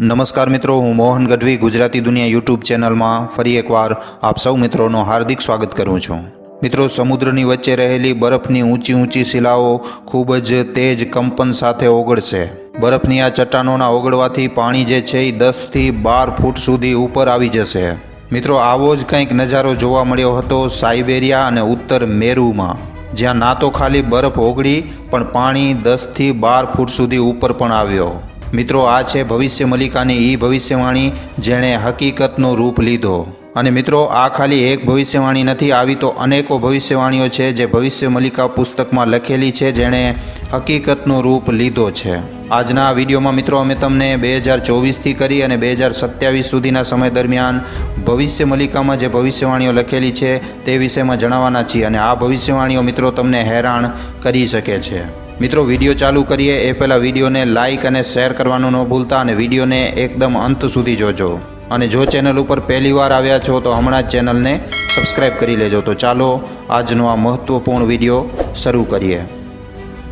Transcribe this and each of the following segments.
નમસ્કાર મિત્રો, હું મોહન ગઢવી, ગુજરાતી દુનિયા યુટ્યુબ ચેનલમાં ફરી એકવાર આપ સૌ મિત્રોનો હાર્દિક સ્વાગત કરું છું. મિત્રો, સમુદ્રની વચ્ચે રહેલી બરફની ઊંચી ઊંચી શિલાઓ ખૂબ જ તેજ કંપન સાથે ઓગળશે. બરફની આ ચટ્ટાનોના ઓગળવાથી પાણી જે છે એ દસથી બાર ફૂટ સુધી ઉપર આવી જશે. મિત્રો, આવો જ કંઈક નજારો જોવા મળ્યો હતો સાઇબેરિયા અને ઉત્તર મેરુમાં. જ્યાં ના તો ખાલી બરફ ઓગળી, પણ પાણી દસથી બાર ફૂટ સુધી ઉપર પણ આવ્યો. મિત્રો, આ છે ભવિષ્ય મલિકાની ઈ ભવિષ્યવાણી જેણે હકીકતનો રૂપ લીધો. અને મિત્રો, આ ખાલી એક ભવિષ્યવાણી નથી, આવી તો અનેકો ભવિષ્યવાણીઓ છે જે ભવિષ્ય મલિકા પુસ્તકમાં લખેલી છે જેણે હકીકતનો રૂપ લીધો છે. આજના વિડીયોમાં મિત્રો, અમે તમને બે હજાર ચોવીસથી કરી અને બે હજાર સત્યાવીસ સુધીના સમય દરમિયાન ભવિષ્ય મલિકામાં જે ભવિષ્યવાણીઓ લખેલી છે તે વિષયમાં જણાવવાના છીએ અને આ ભવિષ્યવાણીઓ મિત્રો તમને હેરાન કરી શકે છે. મિત્રો, વીડિયો ચાલુ કરીએ. એ પહેલાં વિડીયોને લાઇક અને શેર કરવાનું ન ભૂલતા અને વિડીયોને એકદમ અંત સુધી જોજો. અને જો ચેનલ ઉપર પહેલી વાર આવ્યા છો, તો હમણાં જ ચેનલને સબસ્ક્રાઇબ કરી લેજો. તો ચાલો, આજનો આ મહત્ત્વપૂર્ણ વીડિયો શરૂ કરીએ.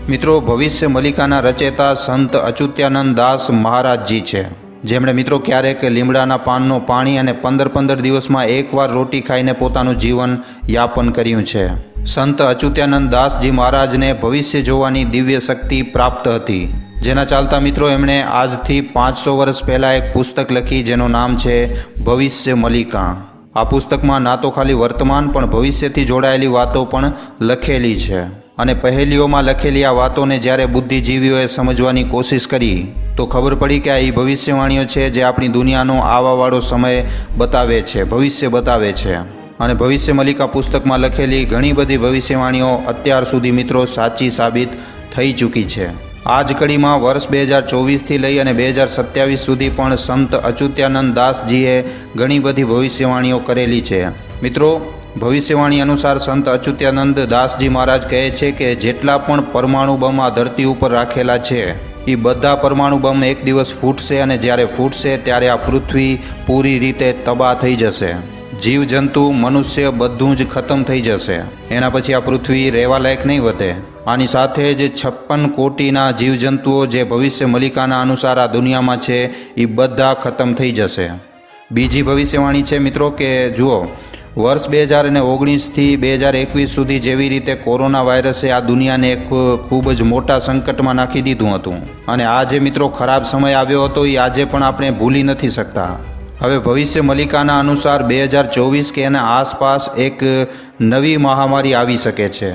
મિત્રો, ભવિષ્ય મલિકાના રચેતા સંત અચ્યુત્યાનંદ દાસ મહારાજજી છે. જેમણે મિત્રો ક્યારેક લીમડાના પાનનું પાણી અને પંદર પંદર દિવસમાં એકવાર રોટી ખાઈને પોતાનું જીવન યાપન કર્યું છે. સંત અચ્યુત્યાનંદ દાસજી મહારાજને ભવિષ્ય જોવાની દિવ્ય શક્તિ પ્રાપ્ત હતી. જેના ચાલતા મિત્રો એમણે આજથી પાંચસો વર્ષ પહેલાં એક પુસ્તક લખી જેનું નામ છે ભવિષ્ય મલિકા. આ પુસ્તકમાં ના તો ખાલી વર્તમાન પણ ભવિષ્યથી જોડાયેલી વાતો પણ લખેલી છે. અને પહેલીઓમાં લખેલી આ વાતોને જ્યારે બુદ્ધિજીવીઓએ સમજવાની કોશિશ કરી, તો ખબર પડી કે આ એ ભવિષ્યવાણીઓ છે જે આપણી દુનિયાનો આવાવાળો સમય બતાવે છે, ભવિષ્ય બતાવે છે. અને ભવિષ્ય મલિકા પુસ્તકમાં લખેલી ઘણી બધી ભવિષ્યવાણીઓ અત્યાર સુધી મિત્રો સાચી સાબિત થઈ ચૂકી છે. આ જ કડીમાં વર્ષ બે હજાર ચોવીસથી લઈ અને બે હજાર સત્યાવીસ સુધી પણ સંત અચ્યુત્યાનંદ દાસજીએ ઘણી બધી ભવિષ્યવાણીઓ કરેલી છે. મિત્રો, ભવિષ્યવાણી અનુસાર સંત અચ્યુત્યાનંદ દાસજી મહારાજ કહે છે કે જેટલા પણ પરમાણુ બમ આ ધરતી ઉપર રાખેલા છે એ બધા પરમાણુ બમ એક દિવસ ફૂટશે અને જ્યારે ફૂટશે ત્યારે આ પૃથ્વી પૂરી રીતે તબાહ થઈ જશે. જીવજંતુ, મનુષ્ય બધું જ ખતમ થઈ જશે. એના પછી આ પૃથ્વી રહેવા લાયક નહીં વધે. આની સાથે જ છપ્પન કોટીના જીવજંતુઓ જે ભવિષ્ય મલિકાના અનુસાર આ દુનિયામાં છે, એ બધા ખતમ થઈ જશે. બીજી ભવિષ્યવાણી છે મિત્રો કે, જુઓ, વર્ષ બે હજાર અને ઓગણીસથી બે હજાર એકવીસ સુધી જેવી રીતે કોરોના વાયરસે આ દુનિયાને એક ખૂબ જ મોટા સંકટમાં નાખી દીધું હતું. અને આ જે મિત્રો ખરાબ સમય આવ્યો હતો, એ આજે પણ આપણે ભૂલી નથી શકતા. હવે ભવિષ્ય મલિકાના અનુસાર બે હજાર ચોવીસ કે એના આસપાસ એક નવી મહામારી આવી શકે છે,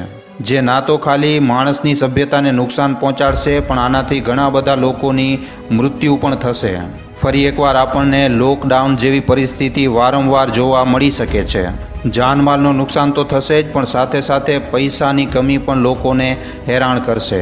જે ના તો ખાલી માણસની સભ્યતાને નુકસાન પહોંચાડશે, પણ આનાથી ઘણા બધા લોકોની મૃત્યુ પણ થશે. ફરી એકવાર આપણને લોકડાઉન જેવી પરિસ્થિતિ વારંવાર જોવા મળી શકે છે. જાનમાલનું નુકસાન તો થશે જ, પણ સાથે સાથે પૈસાની કમી પણ લોકોને હેરાન કરશે.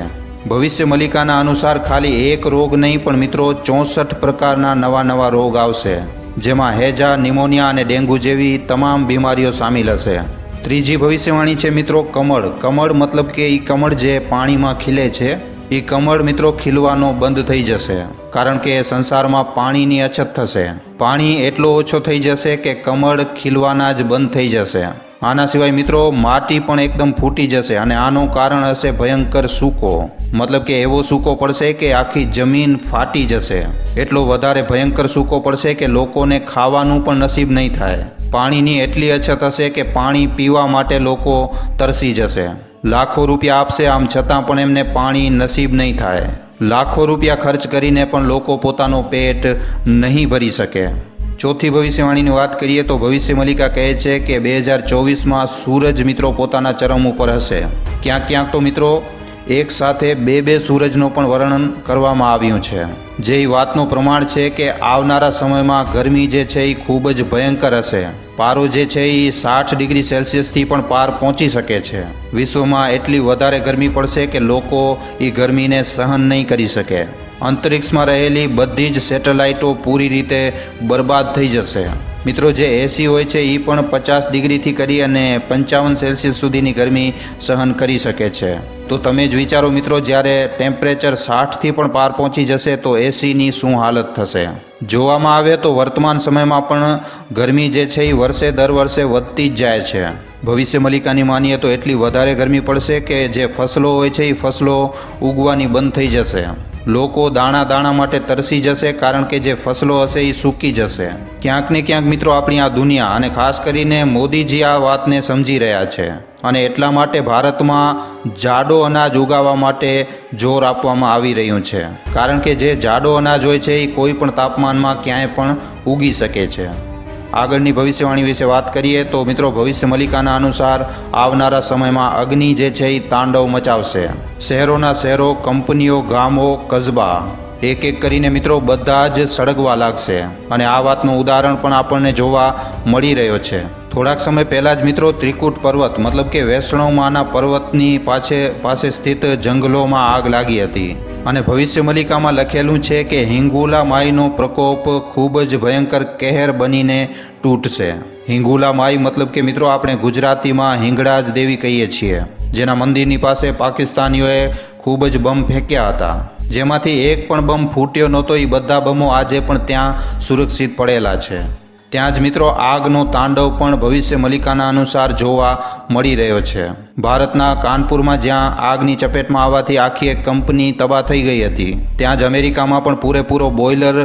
ભવિષ્ય મલિકાના અનુસાર ખાલી એક રોગ નહીં, પણ મિત્રો ચોસઠ પ્રકારના નવા નવા રોગ આવશે. જેમાં હેજા, નિમોનિયા અને ડેન્ગુ જેવી તમામ બીમારીઓ સામેલ હશે. ત્રીજી ભવિષ્યવાણી છે મિત્રો કમળ. કમળ મતલબ કે એ કમળ જે પાણીમાં ખીલે છે એ કમળ મિત્રો ખીલવાનો બંધ થઈ જશે. કારણ કે સંસારમાં પાણીની અછત થશે. પાણી એટલો ઓછો થઈ જશે કે કમળ ખીલવાના જ બંધ થઈ જશે. આના સિવાય મિત્રો, માટી પણ એકદમ ફૂટી જશે અને આનું કારણ હશે ભયંકર સૂકો. મતલબ કે એવો સૂકો પડશે કે આખી જમીન ફાટી જશે. એટલો વધારે ભયંકર સૂકો પડશે કે લોકોને ખાવાનું પણ નસીબ નહીં થાય. પાણીની એટલી અછત હશે કે પાણી પીવા માટે લોકો તરસી જશે. લાખો રૂપિયા આપશે, આમ છતાં પણ એમને પાણી નસીબ નહીં થાય. લાખો રૂપિયા ખર્ચ કરીને પણ લોકો પોતાનું પેટ નહીં ભરી શકે. ચોથી ભવિષ્યવાણીની વાત કરીએ તો ભવિષ્ય મલિકા કહે છે કે બે હજાર ચોવીસમાં સૂરજ મિત્રો પોતાના ચરમ ઉપર હશે. ક્યાંક ક્યાંક તો મિત્રો એક સાથે બે બે સૂરજનો પણ વર્ણન કરવામાં આવ્યું છે. જે વાતનું પ્રમાણ છે કે આવનારા સમયમાં ગરમી જે છે એ ખૂબ જ ભયંકર હશે. પારો જે છે એ સાઠ ડિગ્રી સેલ્સિયસથી પણ પાર પહોંચી શકે છે. વિશ્વમાં એટલી વધારે ગરમી પડશે કે લોકો એ ગરમીને સહન નહીં કરી શકે. અંતરિક્ષમાં રહેલી બધી જ સેટેલાઇટો પૂરી રીતે બરબાદ થઈ જશે. મિત્રો, જે એસી હોય છે એ પણ પચાસ ડિગ્રીથી કરી અને પંચાવન સેલ્સિયસ સુધીની ગરમી સહન કરી શકે છે. તો તમે જ વિચારો મિત્રો, જ્યારે ટેમ્પરેચર સાઠથી પણ પાર પહોંચી જશે, તો એસીની શું હાલત થશે? જોવામાં આવે તો વર્તમાન સમયમાં પણ ગરમી જે છે એ વર્ષે દર વર્ષે વધતી જ જાય છે. ભવિષ્ય મલિકાની માનીએ તો એટલી વધારે ગરમી પડશે કે જે ફસલો હોય છે એ ફસલો ઉગવાની બંધ થઈ જશે. લોકો દાણા દાણા માટે તરસી જશે કારણ કે જે ફસલો હશે એ સૂકી જશે. ક્યાંક ને ક્યાંક મિત્રો આપણી આ દુનિયા અને ખાસ કરીને મોદીજી આ વાતને સમજી રહ્યા છે અને એટલા માટે ભારતમાં જાડો અનાજ ઉગાવવા માટે જોર આપવામાં આવી રહ્યું છે. કારણ કે જે જાડો અનાજ હોય છે એ કોઈ પણ તાપમાનમાં ક્યાંય પણ ઉગી શકે છે. આગળની ભવિષ્યવાણી વિશે વાત કરીએ તો મિત્રો ભવિષ્ય મલિકાના અનુસાર આવનારા સમયમાં અગ્નિ જે છે એ તાંડવ મચાવશે. શહેરોના શહેરો, કંપનીઓ, ગામો, કસ્બા એક એક કરીને મિત્રો બધા જ સળગવા લાગશે. અને આ વાતનું ઉદાહરણ પણ આપણને જોવા મળી રહ્યો છે. થોડાક સમય પહેલાં જ મિત્રો ત્રિકૂટ પર્વત, મતલબ કે વૈષ્ણવમાંના પર્વતની પાછે, પાસે સ્થિત જંગલોમાં આગ લાગી હતી. અને ભવિષ્યમલિકામાં લખેલું છે કે હિંગુલા માઈનો પ્રકોપ ખૂબ જ ભયંકર કહેર બનીને તૂટશે. હિંગુલા માઈ મતલબ કે મિત્રો આપણે ગુજરાતીમાં હિંગળાજ દેવી કહીએ છીએ. જેના મંદિરની પાસે પાકિસ્તાનીઓએ ખૂબ જ બમ ફેંક્યા હતા. જેમાંથી એક પણ બમ ફૂટ્યો નહોતો એ બધા બમો આજે પણ ત્યાં સુરક્ષિત પડેલા છે. ત્યાં જ મિત્રો આગનો તાંડવ પણ ભવિષ્ય મલિકાના અનુસાર જોવા મળી રહ્યો છે. ભારતના કાનપુરમાં જ્યાં આગની ચપેટમાં આવવાથી આખી એક કંપની તબાહ થઈ ગઈ હતી, ત્યાં જ અમેરિકામાં પણ પૂરેપૂરો બોઇલર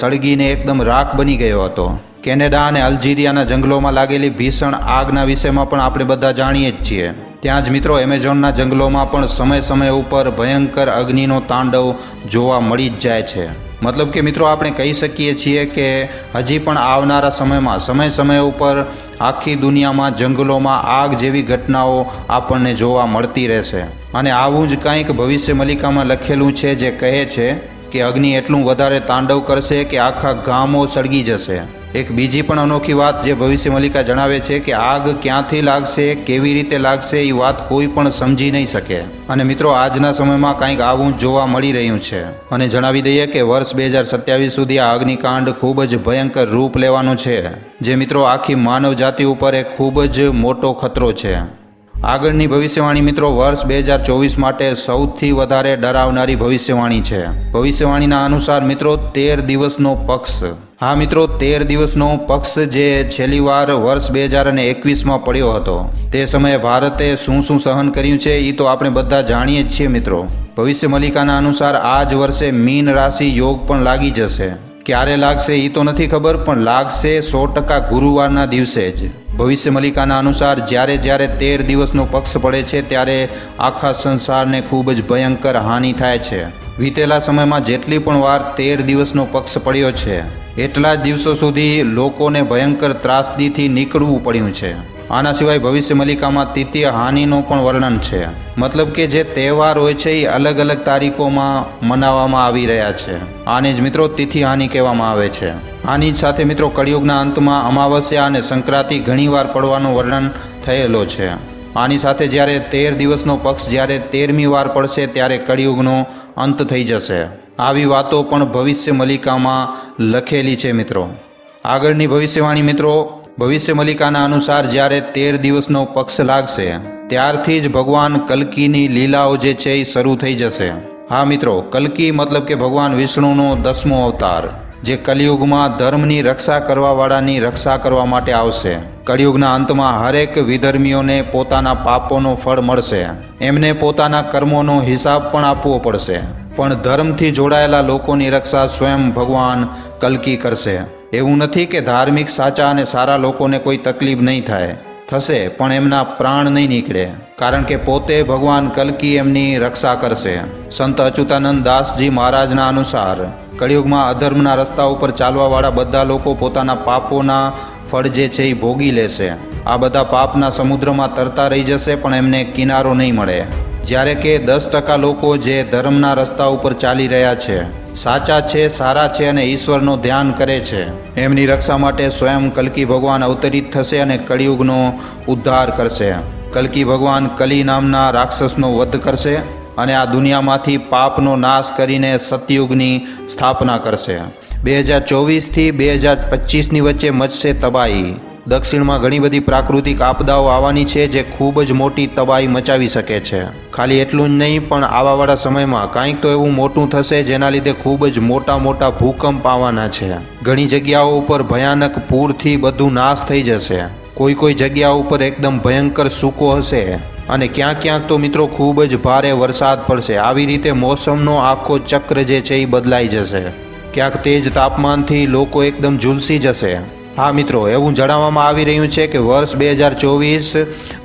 સળગીને એકદમ રાખ બની ગયો હતો. કેનેડા અને અલ્જીરિયાના જંગલોમાં લાગેલી ભીષણ આગના વિષયમાં પણ આપણે બધા જાણીએ જ છીએ. ત્યાં જ મિત્રો એમેઝોનના જંગલોમાં પણ સમય સમય ઉપર ભયંકર અગ્નિનો તાંડવ જોવા મળી જ જાય છે. મતલબ કે મિત્રો આપણે કહી શકીએ છીએ કે હજી પણ આવનારા સમયમાં સમય સમય ઉપર આખી દુનિયામાં જંગલોમાં આગ જેવી ઘટનાઓ આપણને જોવા મળતી રહેશે. અને આવું જ કંઈક ભવિષ્ય મલિકામાં લખેલું છે જે કહે છે કે અગ્નિ એટલું વધારે તાંડવ કરશે કે આખા ગામો સળગી જશે. એક બીજી પણ અનોખી વાત જે ભવિષ્ય મલ્લિકા જણાવે છે કે આગ ક્યાંથી લાગશે, કેવી રીતે લાગશે એ વાત કોઈ પણ સમજી નહીં શકે. અને મિત્રો, આજના સમયમાં કંઈક આવું જોવા મળી રહ્યું છે. અને જણાવી દઈએ કે વર્ષ બે હજાર સત્યાવીસ સુધી આ અગ્નિકાંડ ખૂબ જ ભયંકર રૂપ લેવાનું છે. જે મિત્રો, આખી માનવ જાતિ ઉપર એક ખૂબ જ મોટો ખતરો છે. આગળની ભવિષ્યવાણી મિત્રો, વર્ષ બે હજાર ચોવીસ માટે સૌથી વધારે ડરાવનારી ભવિષ્યવાણી છે. ભવિષ્યવાણીના અનુસાર મિત્રો, તેર દિવસનો પક્ષ. હા મિત્રો, તેર દિવસનો પક્ષ જે છેલ્લી વાર વર્ષ બે હજાર અને એકવીસમાં પડ્યો હતો, તે સમયે ભારતે શું શું સહન કર્યું છે એ તો આપણે બધા જાણીએ જ છીએ મિત્રો. ભવિષ્ય મલિકાના અનુસાર આ જ વર્ષે મીન રાશિ યોગ પણ લાગી જશે. ક્યારે લાગશે એ તો નથી ખબર, પણ લાગશે સો ટકા ગુરુવારના દિવસે જ. ભવિષ્ય મલિકાના અનુસાર જ્યારે જ્યારે તેર દિવસનો પક્ષ પડે છે, ત્યારે આખા સંસારને ખૂબ જ ભયંકર હાનિ થાય છે. વીતેલા સમયમાં જેટલી પણ વાર તેર દિવસનો પક્ષ પડ્યો છે, એટલા જ દિવસો સુધી લોકોને ભયંકર ત્રાસદીથી નીકળવું પડ્યું છે. આના સિવાય ભવિષ્ય મલિકામાં તૃતીય હાનિનો પણ વર્ણન છે. મતલબ કે જે તહેવાર હોય છે એ અલગ અલગ તારીખોમાં મનાવવામાં આવી રહ્યા છે. આને જ મિત્રો તિથિ હાનિ કહેવામાં આવે છે. આની જ સાથે મિત્રો કળિયુગના અંતમાં અમાવસ્યા અને સંક્રાંતિ ઘણીવાર પડવાનું વર્ણન થયેલો છે. આની સાથે જ્યારે તેર દિવસનો પક્ષ જ્યારે તેરમી વાર પડશે ત્યારે કળિયુગનો અંત થઈ જશે. આવી વાતો પણ ભવિષ્ય મલિકામાં લખેલી છે મિત્રો. આગળની ભવિષ્યવાણી મિત્રો, ભવિષ્ય મલિકાના અનુસાર જ્યારે તેર દિવસનો પક્ષ લાગશે, ત્યારથી જ ભગવાન કલ્કીની લીલાઓ જે છે એ શરૂ થઈ જશે. હા મિત્રો, કલ્કી મતલબ કે ભગવાન વિષ્ણુનો દસમો અવતાર. જે કલિયુગમાં ધર્મની રક્ષા કરવાવાળાની રક્ષા કરવા માટે આવશે. કળિયુગના અંતમાં હરેક વિધર્મીઓને પોતાના પાપોનો ફળ મળશે. એમને પોતાના કર્મોનો હિસાબ પણ આપવો પડશે. પણ ધર્મથી જોડાયેલા લોકોની રક્ષા સ્વયં ભગવાન કલ્કી કરશે. એવું નથી કે ધાર્મિક સાચા અને સારા લોકોને કોઈ તકલીફ નહીં થાય. થશે, પણ એમના પ્રાણ નહીં નીકળે. કારણ કે પોતે ભગવાન કલ્કી એમની રક્ષા કરશે. સંત અચ્યુતાનંદ દાસજી મહારાજના અનુસાર કળિયુગમાં અધર્મના રસ્તા ઉપર ચાલવાવાળા બધા લોકો પોતાના પાપોના ફળ જે છે એ ભોગી લેશે. આ બધા પાપના સમુદ્રમાં તરતા રહી જશે, પણ એમને કિનારો નહીં મળે. જ્યારે કે દસ ટકા લોકો જે ધર્મના રસ્તા ઉપર ચાલી રહ્યા છે, સાચા છે, સારા છે અને ઈશ્વરનો ધ્યાન કરે છે. એમની રક્ષા માટે સ્વયં કલ્કી ભગવાન અવતરિત થશે અને કળિયુગનો ઉદ્ધાર કરશે. કલ્કી ભગવાન કલી નામના રાક્ષસનો વધ કરશે. અને આ દુનિયામાંથી પાપનો નાશ કરીને સતયુગની સ્થાપના કરશે. બે હજાર ચોવીસથી બે હજાર પચીસની વચ્ચે મચશે તબાહી. દક્ષિણમાં ઘણી બધી પ્રાકૃતિક આપદાઓ આવવાની છે જે ખૂબ જ મોટી તબાહી મચાવી શકે છે. ખાલી એટલું જ નહીં, પણ આવાવાળા સમયમાં કાંઈક તો એવું મોટું થશે જેના લીધે ખૂબ જ મોટા મોટા ભૂકંપ આવવાના છે. ઘણી જગ્યાઓ ઉપર ભયાનક પૂરથી બધું નાશ થઈ જશે. કોઈ કોઈ જગ્યા ઉપર એકદમ ભયંકર સૂકો હશે. અને ક્યાંક ક્યાંક તો મિત્રો ખૂબ જ ભારે વરસાદ પડશે. આવી રીતે મોસમનો આખો ચક્ર જે છે એ બદલાઈ જશે. ક્યાંક તેજ તાપમાનથી લોકો એકદમ ઝૂલસી જશે. હા મિત્રો, એવું જણાવવામાં આવી રહ્યું છે કે વર્ષ બે હજાર ચોવીસ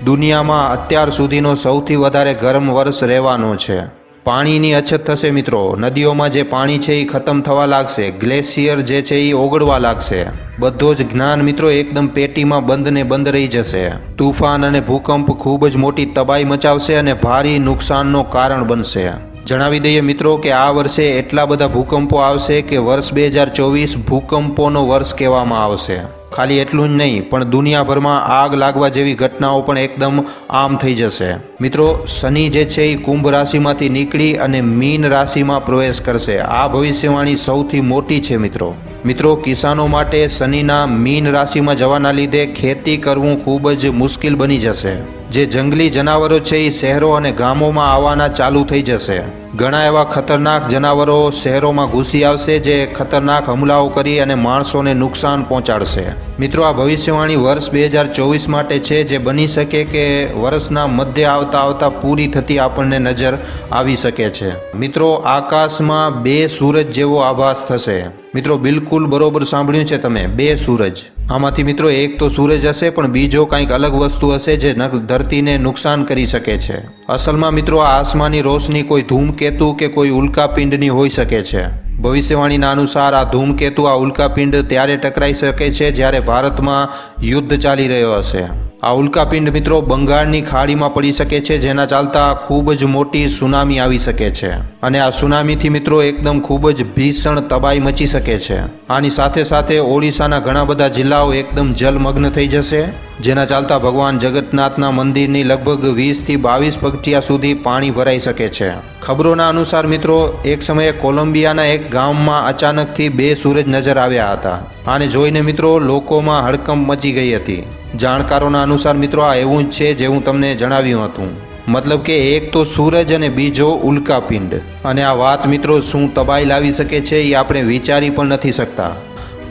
દુનિયામાં અત્યાર સુધીનો સૌથી વધારે ગરમ વર્ષ રહેવાનો છે. પાણીની અછત થશે મિત્રો. નદીઓમાં જે પાણી છે એ ખતમ થવા લાગશે. ગ્લેશિયર જે છે એ ઓગળવા લાગશે. બધો જ જ્ઞાન મિત્રો એકદમ પેટીમાં બંધ ને બંધ રહી જશે. તુફાન અને ભૂકંપ ખૂબ જ મોટી તબાહી મચાવશે અને ભારે નુકસાનનો કારણ બનશે. જણાવી દઈએ મિત્રો કે આ વર્ષે એટલા બધા ભૂકંપો આવશે કે વર્ષ બે હજાર ચોવીસ ભૂકંપોનો વર્ષ કહેવામાં આવશે. ખાલી એટલું જ નહીં, પણ દુનિયાભરમાં આગ લાગવા જેવી ઘટનાઓ પણ એકદમ આમ થઈ જશે. મિત્રો, શનિ જે છે એ કુંભ રાશિમાંથી નીકળી અને મીન રાશિમાં પ્રવેશ કરશે. આ ભવિષ્યવાણી સૌથી મોટી છે, મિત્રો. મિત્રો, કિસાનો માટે શનિના મીન રાશિમાં જવાના લીધે ખેતી કરવું ખૂબ જ મુશ્કેલ બની જશે. જે જંગલી જનાવરો છે એ શહેરો અને ગામોમાં આવવાના ચાલુ થઈ જશે. ઘણા એવા ખતરનાક જનાવરો શહેરોમાં ઘૂસી આવશે જે ખતરનાક હુમલાઓ કરી અને માણસોને નુકસાન પહોંચાડશે. મિત્રો, આ ભવિષ્યવાણી વર્ષ બે હજાર ચોવીસ માટે છે જે બની શકે કે વર્ષના મધ્ય આવતા આવતા પૂરી થતી આપણને નજર આવી શકે છે. મિત્રો, આકાશમાં બે સૂરજ જેવો આભાસ થશે. મિત્રો, બિલકુલ બરોબર સાંભળ્યું છે તમે. બે સૂરજ. આમાંથી મિત્રો એક તો સૂરજ હશે, પણ બીજો કંઈક અલગ વસ્તુ હશે જે ધરતીને નુકસાન કરી શકે છે. અસલમાં મિત્રો આ આસમાની રોશની કોઈ ધૂમકેતુ કે કોઈ ઉલ્કાપિંડની હોઈ શકે છે. ભવિષ્યવાણીના અનુસાર આ ધૂમકેતુ, આ ઉલ્કાપિંડ ત્યારે ટકરાઈ શકે છે જ્યારે ભારતમાં યુદ્ધ ચાલી રહ્યો હશે. આ ઉલ્કાપિંડ મિત્રો બંગાળની ખાડીમાં પડી શકે છે, જેના ચાલતા ખૂબ જ મોટી સુનામી આવી શકે છે. અને આ સુનામીથી મિત્રો એકદમ ખૂબ જ ભીષણ તબાહી મચી શકે છે. આની સાથે સાથે ઓડિશાના ઘણા બધા જિલ્લાઓ એકદમ જલમગ્ન થઈ જશે, જેના ચાલતા ભગવાન જગન્નાથના મંદિરની લગભગ વીસથી બાવીસ પગથિયા સુધી પાણી ભરાઈ શકે છે. ખબરોના અનુસાર મિત્રો, એક સમયે કોલંબિયાના એક ગામમાં અચાનકથી બે સૂરજ નજર આવ્યા હતા. આને જોઈને મિત્રો લોકોમાં હડકંપ મચી ગઈ હતી. જાણકારોના અનુસાર મિત્રો આ એવું જ છે જે હું તમને જણાવ્યું હતું. મતલબ કે એક તો સૂરજ અને બીજો ઉલ્કાપિંડ અને આ વાત મિત્રો શું તબાહી લાવી શકે છે એ આપણે વિચારી પણ નથી શકતા.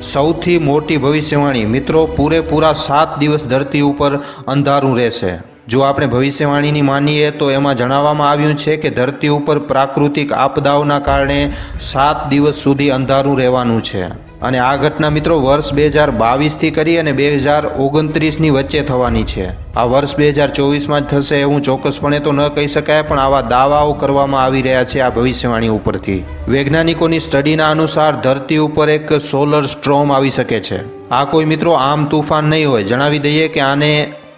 સૌથી મોટી ભવિષ્યવાણી મિત્રો પૂરેપૂરા સાત દિવસ ધરતી ઉપર અંધારું રહેશે. જો આપણે ભવિષ્યવાણીની માનીએ તો એમાં જણાવવામાં આવ્યું છે કે ધરતી ઉપર પ્રાકૃતિક આપદાઓના કારણે સાત દિવસ સુધી અંધારું રહેવાનું છે. અને આ ઘટના મિત્રો વર્ષ બે હજાર બાવીસથી કરી અને બે હજાર ઓગણત્રીસની વચ્ચે થવાની છે. આ વર્ષ બે હજાર ચોવીસમાં જ થશે એવું ચોક્કસપણે તો ન કહી શકાય, પણ આવા દાવાઓ કરવામાં આવી રહ્યા છે આ ભવિષ્યવાણી ઉપરથી. વૈજ્ઞાનિકોની સ્ટડીના અનુસાર ધરતી ઉપર એક સોલર સ્ટ્રોમ આવી શકે છે. આ કોઈ મિત્રો આમ તુફાન નહીં હોય. જણાવી દઈએ કે આને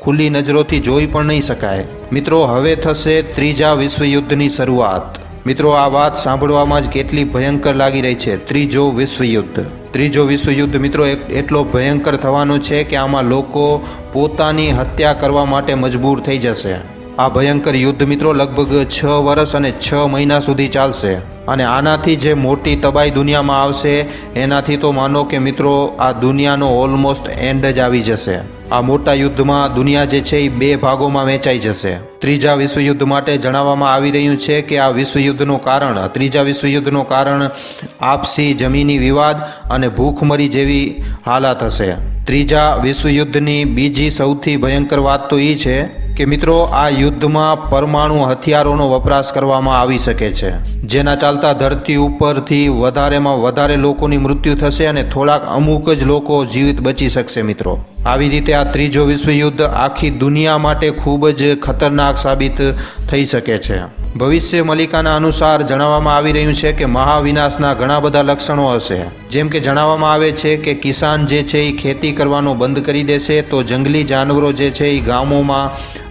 ખુલ્લી નજરોથી જોઈ પણ નહીં શકાય. મિત્રો, હવે થશે ત્રીજા વિશ્વયુદ્ધની શરૂઆત. મિત્રો, આ વાત સાંભળવામાં જ કેટલી ભયંકર લાગી રહી છે. ત્રીજો વિશ્વયુદ્ધ. ત્રીજો વિશ્વયુદ્ધ, મિત્રો એટલો ભયંકર થવાનો છે કે આમાં લોકો પોતાની હત્યા કરવા માટે મજબૂર થઈ જશે. આ ભયંકર યુદ્ધ, મિત્રો, લગભગ છ વર્ષ અને છ મહિના સુધી ચાલશે. અને આનાથી જે મોટી તબાહી દુનિયામાં આવશે, એનાથી તો માનો કે, મિત્રો, આ દુનિયાનો ઓલમોસ્ટ એન્ડ જ આવી જશે. આ મોટા યુદ્ધમાં દુનિયા જે છે એ બે ભાગોમાં વહેંચાઈ જશે. ત્રીજા વિશ્વયુદ્ધ માટે જણાવવામાં આવી રહ્યું છે કે આ વિશ્વયુદ્ધનું કારણ, ત્રીજા વિશ્વયુદ્ધનું કારણ આપસી જમીની વિવાદ અને ભૂખમરી જેવી હાલાત હશે. ત્રીજા વિશ્વયુદ્ધની બીજી સૌથી ભયંકર વાત તો એ છે કે મિત્રો, આ યુદ્ધમાં પરમાણુ હથિયારોનો વપરાશ કરવામાં આવી શકે છે, જેના ચાલતા ધરતી ઉપરથી વધારેમાં વધારે લોકોની મૃત્યુ થશે અને થોડાક અમુક જ લોકો જીવિત બચી શકશે મિત્રો. આવી રીતે આ ત્રીજો વિશ્વયુદ્ધ આખી દુનિયા માટે ખૂબ જ ખતરનાક સાબિત થઈ શકે છે. ભવિષ્ય મલિકાના અનુસાર જણાવવામાં આવી રહ્યું છે કે મહાવિનાશના ઘણા બધા લક્ષણો હશે. જેમ કે જણાવવામાં આવે છે કે કિસાન જે છે એ ખેતી કરવાનો બંધ કરી દેશે તો જંગલી જાનવરો જે છે એ ગામોમાં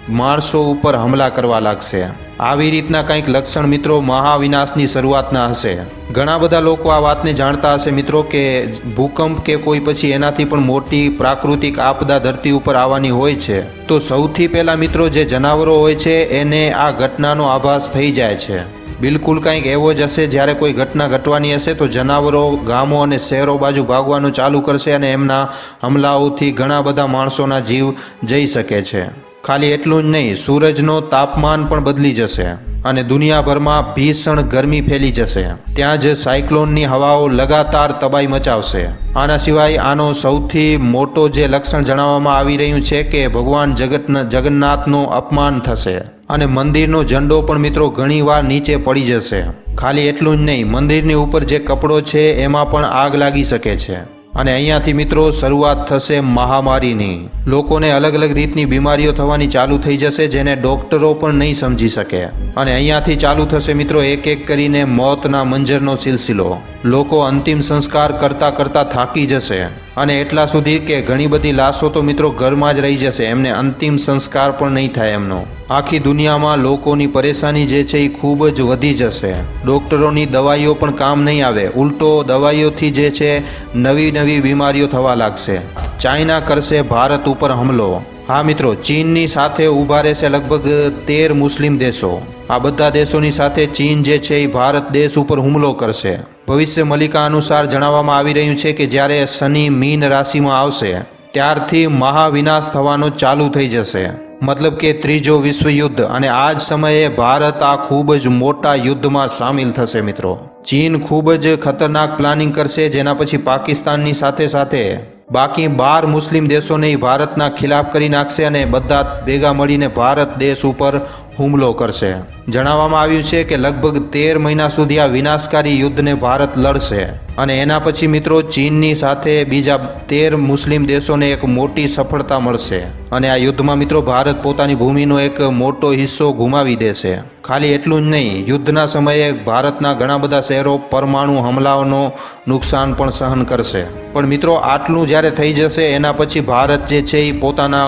માણસો ઉપર હમલા કરવા લાગશે. આવી રીતના કંઈક લક્ષણ મિત્રો મહાવિનાશની શરૂઆતના હશે. ઘણા બધા લોકો આ વાતને જાણતા હશે મિત્રો કે ભૂકંપ કે કોઈ પછી એનાથી પણ મોટી પ્રાકૃતિક આપદા ધરતી ઉપર આવવાની હોય છે. તો સૌથી પહેલાં મિત્રો જે જનાવરો હોય છે, એને આ ઘટનાનો આભાસ થઈ જાય છે. બિલકુલ કંઈક એવો જ હશે, જ્યારે કોઈ ઘટના ઘટવાની હશે, તો જનાવરો ગામો અને શહેરો બાજુ ભાગવાનું ચાલુ કરશે અને એમના હમલાઓથી ઘણા બધા માણસોના જીવ જઈ શકે છે. ખાલી એટલું જ નહીં, સૂરજનો તાપમાન પણ બદલી જશે અને દુનિયાભરમાં ભીષણ ગરમી ફેલી જશે. ત્યાં જ સાયક્લોનની હવાઓ લગાતાર તબાહી મચાવશે. આના સિવાય આનો સૌથી મોટો જે લક્ષણ જણાવવામાં આવી રહ્યું છે કે ભગવાન જગત જગન્નાથનું અપમાન થશે અને મંદિરનો ઝંડો પણ મિત્રો ઘણીવાર નીચે પડી જશે. ખાલી એટલું જ નહીં, મંદિરની ઉપર જે કપડો છે એમાં પણ આગ લાગી શકે છે. અને અહીંયાથી મિત્રો શરૂઆત થશે મહામારીની. લોકોને અલગ અલગ રીતની બીમારીઓ થવાની ચાલુ થઈ જશે જેને ડોક્ટરો પણ નહીં સમજી શકે. અને અહીંયાથી ચાલુ થશે મિત્રો એક એક કરીને મોતના મંજરનો સિલસિલો. લોકો અંતિમ સંસ્કાર કરતા કરતા થાકી જશે. અને એટલા સુધી કે ઘણી બધી લાશો તો મિત્રો ઘરમાં જ રહી જશે, એમને અંતિમ સંસ્કાર પણ નહીં થાય એમનો. આખી દુનિયામાં લોકોની પરેશાની જે છે એ ખૂબ જ વધી જશે. ડૉક્ટરોની દવાઈઓ પણ કામ નહીં આવે. ઉલટો દવાઈઓથી જે છે, નવી નવી બીમારીઓ થવા લાગશે. ચાઇના કરશે ભારત ઉપર હુમલો. હા મિત્રો, ચીનની સાથે ઊભા રહેશે લગભગ તેર મુસ્લિમ દેશો. આ બધા દેશોની સાથે ચીન જે છે એ ભારત દેશ ઉપર હુમલો કરશે. ભવિષ્ય મલિકા અનુસાર જણાવવામાં આવી રહ્યું છે કે જ્યારે શનિ મીન રાશિમાં આવશે, ત્યારથી મહાવિનાશ થવાનો ચાલુ થઈ જશે. મતલબ કે ત્રીજો વિશ્વયુદ્ધ અને આ જ સમયે ભારત આ ખૂબ જ મોટા યુદ્ધમાં સામેલ થશે મિત્રો. ચીન ખૂબ જ ખતરનાક પ્લાનિંગ કરશે, જેના પછી પાકિસ્તાનની સાથે સાથે બાકી બાર મુસ્લિમ દેશોને ભારતના ખિલાફ કરી નાખશે અને બધા ભેગા મળીને ભારત દેશ ઉપર હુમલો કરશે. જણાવવામાં આવ્યું છે કે લગભગ તેર મહિના સુધી આ વિનાશકારી યુદ્ધને ભારત લડશે અને એના પછી મિત્રો ચીનની સાથે બીજા તેર મુસ્લિમ દેશોને એક મોટી સફળતા મળશે અને આ યુદ્ધમાં મિત્રો ભારત પોતાની ભૂમિનો એક મોટો હિસ્સો ગુમાવી દેશે. ખાલી એટલું જ નહીં, યુદ્ધના સમયે ભારતના ઘણા બધા શહેરો પરમાણુ હુમલાઓનો નુકસાન પણ સહન કરશે. પણ મિત્રો આટલું જ્યારે થઈ જશે, એના પછી ભારત જે છે એ પોતાના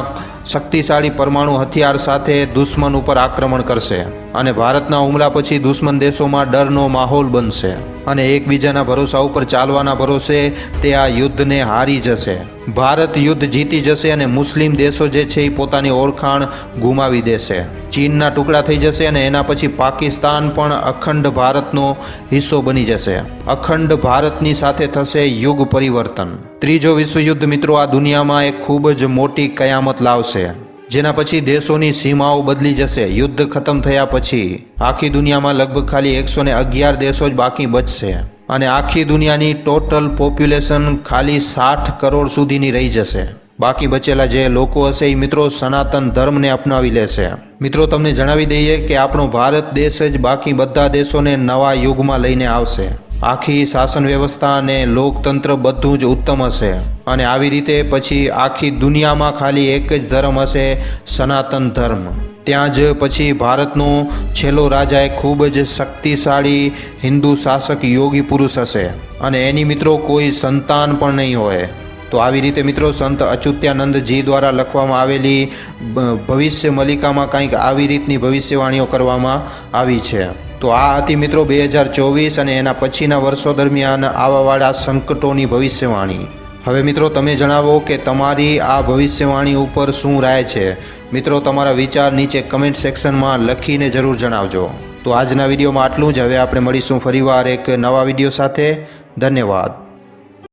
શક્તિશાળી પરમાણુ હથિયાર સાથે દુશ્મન ઉપર આક્રમણ કરશે અને ભારતના હુમલા પછી દુશ્મન દેશોમાં ડરનો માહોલ બનશે. અને એકબીજાના ભરોસા ઉપર ચાલવાના ભરોસે તે આ યુદ્ધને હારી જશે. ભારત યુદ્ધ જીતી જશે અને મુસ્લિમ દેશો જે છે એ પોતાની ઓળખાણ ગુમાવી દેશે. ચીનના ટુકડા થઈ જશે અને એના પછી પાકિસ્તાન પણ અખંડ ભારતનો હિસ્સો બની જશે. અખંડ ભારતની સાથે થશે યુગ પરિવર્તન. ત્રીજો વિશ્વયુદ્ધ મિત્રો આ દુનિયામાં એક ખૂબ જ મોટી કયામત લાવશે. જેના પછી દેશોની સીમાઓ બદલી જશે. યુદ્ધ ખતમ થયા પછી આખી દુનિયામાં લગભગ ખાલી એકસો ને અગિયાર દેશો જ બાકી બચશે અને આખી દુનિયાની ટોટલ પોપ્યુલેશન ખાલી સાઠ કરોડ સુધીની રહી જશે. બાકી બચેલા જે લોકો હશે એ મિત્રો સનાતન ધર્મને અપનાવી લેશે. મિત્રો, તમને જણાવી દઈએ કે આપણો ભારત દેશ જ બાકી બધા દેશોને નવા યુગમાં લઈને આવશે. આખી શાસન વ્યવસ્થા અને લોકતંત્ર બધું જ ઉત્તમ હશે. અને આવી રીતે પછી આખી દુનિયામાં ખાલી એક જ ધર્મ હશે, સનાતન ધર્મ. ત્યાં જ પછી ભારતનો છેલ્લો રાજા એ ખૂબ જ શક્તિશાળી હિન્દુ શાસક યોગી પુરુષ હશે. અને એની મિત્રો કોઈ સંતાન પણ નહીં હોય. તો આવી રીતે મિત્રો સંત અચ્યુત્યાનંદજી દ્વારા લખવામાં આવેલી ભવિષ્ય મલિકામાં કંઈક આવી રીતની ભવિષ્યવાણીઓ કરવામાં આવી છે. તો આ હતી મિત્રો બે હજાર ચોવીસ અને એના પછીના વર્ષો દરમિયાન આવાવાળા સંકટોની ભવિષ્યવાણી. હવે મિત્રો તમે જણાવો કે તમારી આ ભવિષ્યવાણી ઉપર શું રાય છે? મિત્રો તમારા વિચાર નીચે કમેન્ટ સેક્શનમાં લખીને જરૂર જણાવજો. તો આજના વિડીયોમાં આટલું જ. હવે આપણે મળીશું ફરીવાર એક નવા વીડિયો સાથે. ધન્યવાદ.